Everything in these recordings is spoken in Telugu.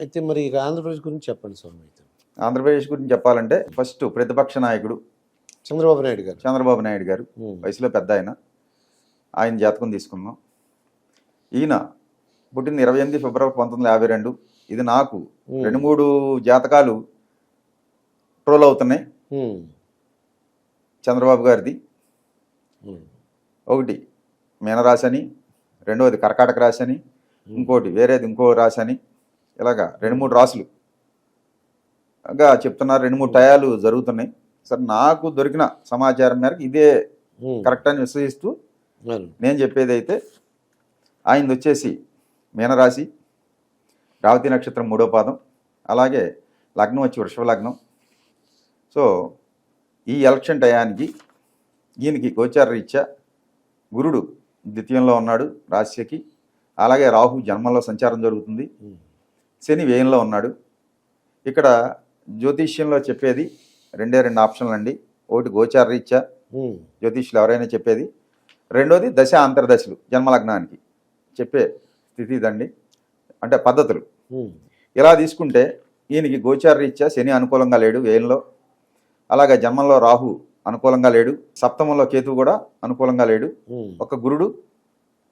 అయితే మరి ఇక ఆంధ్రప్రదేశ్ గురించి చెప్పండి స్వామి అయితే. ఆంధ్రప్రదేశ్ గురించి చెప్పాలంటే ఫస్ట్ ప్రతిపక్ష నాయకుడు చంద్రబాబు నాయుడు గారు. చంద్రబాబు నాయుడు గారు. వయసులో పెద్ద ఆయన. ఆయన జాతకం తీసుకుందాం. ఈయన పుట్టింది ఇరవై ఎనిమిది ఫిబ్రవరి పంతొమ్మిది యాభై రెండు. ఇది నాకు. రెండు మూడు జాతకాలు ట్రోల్ అవుతున్నాయి. చంద్రబాబు గారిది. ఒకటి మీనరాశి అని రెండవది కర్కాటక రాశి అని ఇంకోటి వేరేది ఇంకో రాశి అని. ఇలాగా రెండు మూడు రాసులు గా చెప్తున్నారు రెండు మూడు టయాలు జరుగుతున్నాయి సరే నాకు దొరికిన సమాచారం మేరకు ఇదే. కరెక్ట్ అని విశ్వసిస్తూ. నేను చెప్పేది అయితే ఆయనది వచ్చేసి మీనరాశి రావతి నక్షత్రం మూడో పాదం అలాగే లగ్నం వచ్చి వృషభ లగ్నం సో ఈ ఎలక్షన్ టయానికి ఈయనకి గోచార రీత్యా గురుడు ద్వితీయంలో ఉన్నాడు రాశికి అలాగే రాహు జన్మంలో సంచారం జరుగుతుంది. శని వ్యయంలో ఉన్నాడు. ఇక్కడ జ్యోతిష్యంలో చెప్పేది రెండే రెండు ఆప్షన్లు అండి. ఒకటి గోచార రీత్యా. జ్యోతిష్యులు ఎవరైనా చెప్పేది. రెండోది దశ అంతర్దశలు జన్మలగ్నానికి చెప్పే స్థితి ఇదండి. అంటే పద్ధతులు. ఇలా తీసుకుంటే ఈయనకి గోచార రీత్యా శని అనుకూలంగా లేడు వేయంలో అలాగే జన్మంలో రాహు అనుకూలంగా లేడు. సప్తమంలో కేతు కూడా అనుకూలంగా లేడు. ఒక గురుడు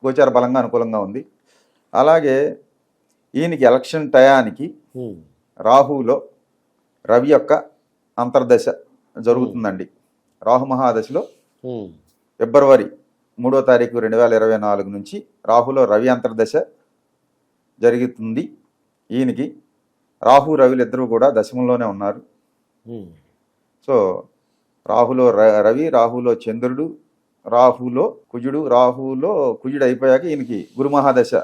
గోచార బలంగా అనుకూలంగా ఉంది. అలాగే ఈయనకి ఎలక్షన్ టయానికి. రాహులో రవి యొక్క అంతర్దశ జరుగుతుందండి రాహు మహాదశలో. ఫిబ్రవరి మూడో తారీఖు రెండు వేల ఇరవై నాలుగు నుంచి రాహులో రవి అంతర్దశ జరుగుతుంది ఈయనకి రాహు రవిలు ఇద్దరు కూడా దశమంలోనే ఉన్నారు. సో రాహులో రవి రాహులో చంద్రుడు రాహులో కుజుడు రాహులో కుజుడు అయిపోయాక ఈయనకి గురు మహాదశ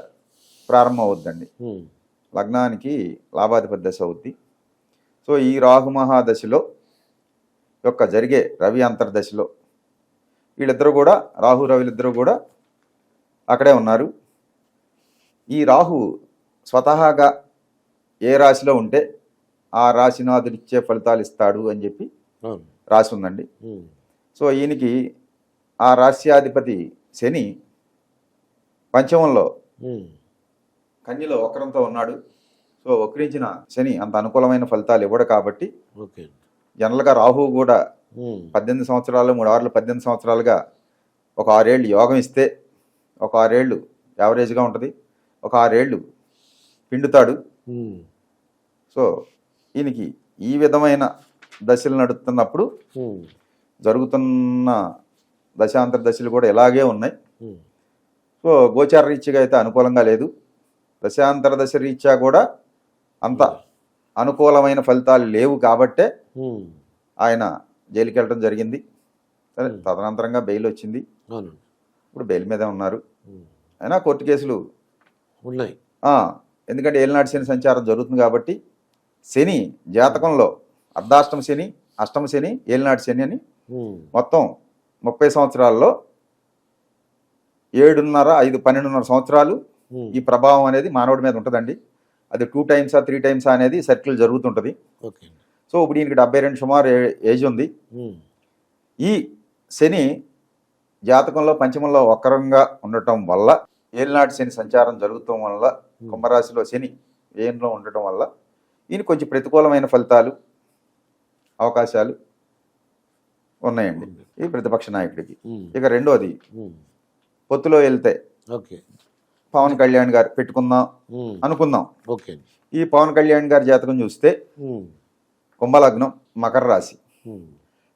ప్రారంభం అవుద్దండి. లగ్నానికి లాభాధిపతి దశ అవుద్ది సో ఈ రాహు మహాదశలో యొక్క జరిగే రవి అంతర్దశలో వీళ్ళిద్దరూ కూడా రాహు రవిలిద్దరూ కూడా అక్కడే ఉన్నారు ఈ రాహు స్వతహాగా ఏ రాశిలో ఉంటే ఆ రాశినాథుడు ఇచ్చే ఫలితాలు ఇస్తాడు అని చెప్పి. రాసి ఉందండి. సో ఈయనకి ఆ రాశ్యాధిపతి శని పంచమంలో. కన్యలో వక్రంతో ఉన్నాడు సో వక్రించిన శని అంత అనుకూలమైన ఫలితాలు ఇవ్వడు కాబట్టి జనరల్గా రాహు కూడా. పద్దెనిమిది సంవత్సరాలు మూడు ఆరులు పద్దెనిమిది సంవత్సరాలుగా ఒక ఆరేళ్ళు యోగం ఇస్తే ఒక ఆరేళ్ళు యావరేజ్గా ఉంటుంది ఒక ఆరేళ్ళు పిండుతాడు. సో ఈయనకి ఈ విధమైన దశలు నడుస్తున్నప్పుడు ఉమ్. జరుగుతున్న దశాంతర దశలు కూడా ఇలాగే ఉన్నాయి. సో గోచార రీత్యగా అయితే అనుకూలంగా లేదు దశాంతర దశ రీత్యా కూడా అంత అనుకూలమైన ఫలితాలు లేవు కాబట్టే ఉమ్. ఆయన జైలుకి వెళ్ళడం జరిగింది సరే Hmm. తదనంతరంగా బెయిల్ వచ్చింది ఇప్పుడు బెయిల్ మీదే ఉన్నారు. అయినా కోర్టు కేసులు ఉన్నాయి ఎందుకంటే ఏలినాటి శని సంచారం జరుగుతుంది కాబట్టి శని జాతకంలో అర్ధాష్టమ శని అష్టమ శని ఏలినాటి శని అని. మొత్తం ముప్పై సంవత్సరాల్లో ఏడున్నర ఐదు పన్నెండున్నర సంవత్సరాలు. ఈ ప్రభావం అనేది మానవుడి మీద ఉంటుందండి. అది టూ టైమ్సా త్రీ టైమ్సా అనేది సర్కిల్ జరుగుతుంటుంది. ఓకే సో ఇప్పుడు ఈయనకి డెబ్బై రెండు సుమారు ఏజ్ ఉంది. ఉమ్. ఈ శని జాతకంలో పంచమంలో వక్రంగా ఉండటం వల్ల ఏలినాటి శని సంచారం జరుగుతాం వల్ల కుంభరాశిలో శని ఏయంలో ఉండటం వల్ల ఈయన కొంచెం ప్రతికూలమైన ఫలితాలు అవకాశాలు ఉన్నాయండి. ఈ ప్రతిపక్ష నాయకుడికి. ఇక రెండోది. పొత్తులో వెళ్తే ఓకే పవన్ కళ్యాణ్ గారు పెట్టుకుందాం. అనుకుందాం ఓకే ఈ పవన్ కళ్యాణ్ గారి జాతకం చూస్తే. కుంభలగ్నం మకర రాశి.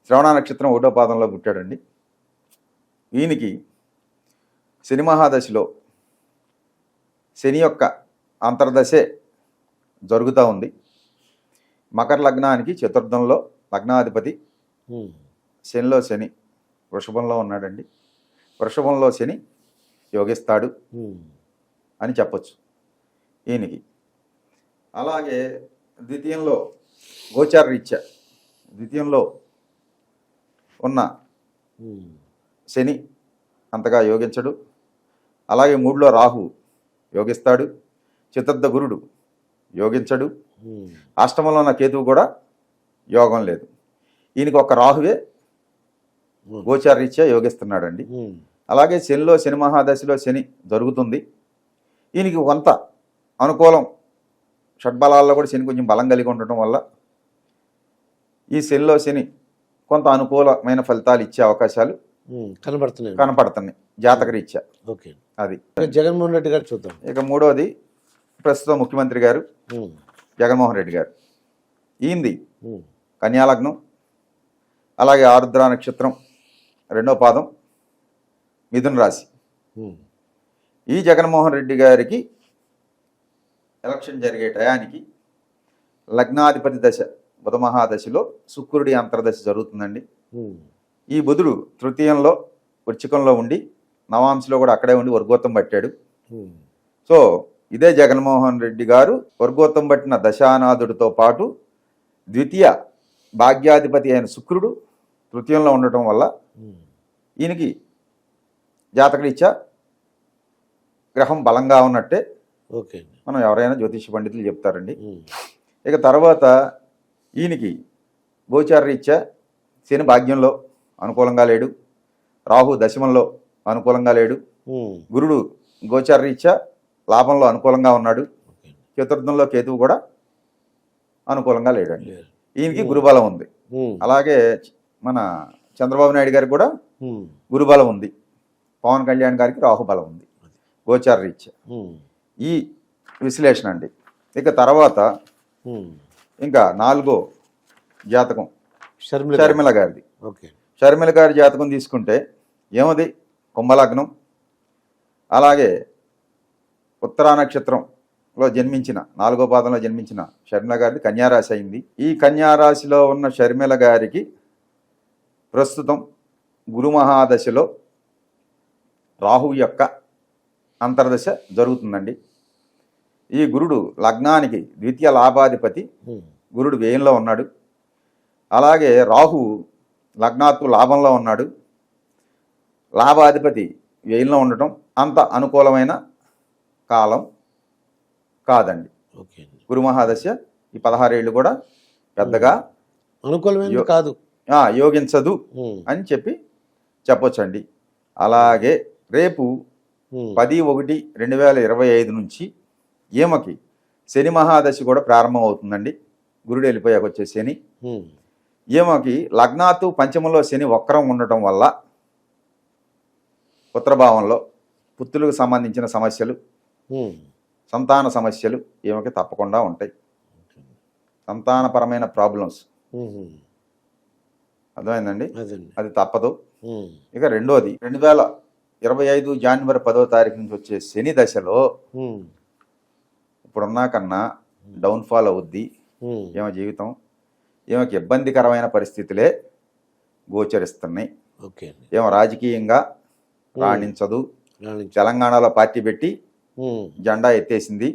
శ్రవణ నక్షత్రం ఒకటో పాదంలో పుట్టాడండి ఈయనకి శని మహాదశలో శని యొక్క అంతర్దశే జరుగుతూ ఉంది మకర లగ్నానికి చతుర్థంలో లగ్నాధిపతి. శనిలో శని వృషభంలో ఉన్నాడండి వృషభంలో శని యోగిస్తాడు. అని చెప్పొచ్చు ఈయనకి అలాగే ద్వితీయంలో గోచార రీత్యా ద్వితీయంలో ఉన్న. శని అంతగా యోగించడు అలాగే మూడులో రాహు యోగిస్తాడు చతుర్థ గురుడు యోగించడు. అష్టమంలో ఉన్న కేతువు కూడా యోగం లేదు ఈయనకి ఒక రాహువే. గోచార రీత్యా యోగిస్తున్నాడండి. అలాగే శనిలో శని మహాదశలో శని జరుగుతుంది ఈయనకి కొంత అనుకూలం. షడ్బలాల్లో కూడా శని కొంచెం బలం కలిగి ఉండటం వల్ల ఈ శనిలో శని కొంత అనుకూలమైన ఫలితాలు ఇచ్చే అవకాశాలు కనబడుతున్నాయి. కనపడుతున్నాయి. జాతకరీత్యా ఓకే. అది. జగన్మోహన్ రెడ్డి గారు చూద్దాం. ఇక మూడవది ప్రస్తుతం ముఖ్యమంత్రి గారు జగన్మోహన్ రెడ్డి గారు. ఈంది కన్యాలగ్నం అలాగే ఆరుద్ర నక్షత్రం రెండో పాదం మిథున రాశి. ఈ జగన్మోహన్ రెడ్డి గారికి ఎలక్షన్ జరిగే టయానికి లగ్నాధిపతి దశ బుధ మహాదశలో శుక్రుడి అంతర్దశ జరుగుతుందండి. ఈ బుధుడు తృతీయంలో వృచ్చికంలో ఉండి నవాంశలో కూడా అక్కడే ఉండి వర్గోత్తం పట్టాడు. సో ఇదే జగన్మోహన్ రెడ్డి గారు వర్గోత్తం పట్టిన దశానాథుడితో పాటు ద్వితీయ భాగ్యాధిపతి అయిన శుక్రుడు తృతీయంలో ఉండటం వల్ల ఈయనకి జాతకరీత్యా గ్రహం బలంగా ఉన్నట్టే ఓకే మనం ఎవరైనా జ్యోతిష పండితులు చెప్తారండి. ఇక తర్వాత ఈయనకి గోచార రీత్యా శని భాగ్యంలో అనుకూలంగా లేడు. రాహు దశమంలో అనుకూలంగా లేడు. గురుడు గోచార రీత్యా లాభంలో అనుకూలంగా ఉన్నాడు. చతుర్థంలో కేతువు కూడా అనుకూలంగా లేడండి. ఈయనకి గురుబలం ఉంది. అలాగే మన చంద్రబాబు నాయుడు గారికి కూడా గురుబలం ఉంది. పవన్ కళ్యాణ్ గారికి రాహుబలం ఉంది. గోచార రీత్యా ఈ విశ్లేషణ అండి. ఇక తర్వాత. ఇంకా నాలుగో జాతకం. షర్మిల గారు. షర్మిల గారిది. ఓకే. షర్మిల గారి జాతకం తీసుకుంటే ఏమది? కుంభలగ్నం. అలాగే ఉత్తరా నక్షత్రంలో జన్మించిన నాలుగో పాదంలో జన్మించిన షర్మిల గారిది కన్యారాశి అయింది. ఈ కన్యారాశిలో ఉన్న షర్మిల గారికి ప్రస్తుతం గురు మహాదశలో రాహు యొక్క అంతర్దశ జరుగుతుందండి. ఈ గురుడు లగ్నానికి ద్వితీయ లాభాధిపతి గురుడు వ్యయంలో ఉన్నాడు. అలాగే రాహు లగ్నాత్తు లాభంలో ఉన్నాడు. లాభాధిపతి వ్యయంలో ఉండటం అంత అనుకూలమైన కాలం కాదండి. గురు మహాదశ ఈ పదహారేళ్ళు కూడా పెద్దగా అనుకూలమైనది యో- కాదు. యోగించదు అని చెప్పి చెప్పొచ్చండి. అలాగే రేపు పది ఒకటి రెండు వేల ఇరవై ఐదు నుంచి ఈమెకి శని మహాదశ కూడా ప్రారంభం అవుతుందండి గురుడు వెళ్ళిపోయాక వచ్చే శని ఈమెకి లగ్నాతు పంచమంలో శని వక్రం ఉండటం వల్ల పుత్రభావంలో పుత్రులకు సంబంధించిన సమస్యలు సంతాన సమస్యలు ఈమెకి తప్పకుండా ఉంటాయి. సంతానపరమైన ప్రాబ్లమ్స్. అర్థమైందండి? అది తప్పదు. ఇక రెండోది రెండు వేల ఇరవై ఐదు జనవరి పదో తారీఖు నుంచి వచ్చే శని దశలో ఇప్పుడున్నా కన్నా డౌన్ఫాల్ అవుద్ది. ఈమె జీవితం. ఈమెకి ఇబ్బందికరమైన పరిస్థితులే గోచరిస్తున్నాయి. ఏమో రాజకీయంగా రాణించదు. రాణించు. తెలంగాణలో పార్టీ పెట్టి జెండా ఎత్తేసింది.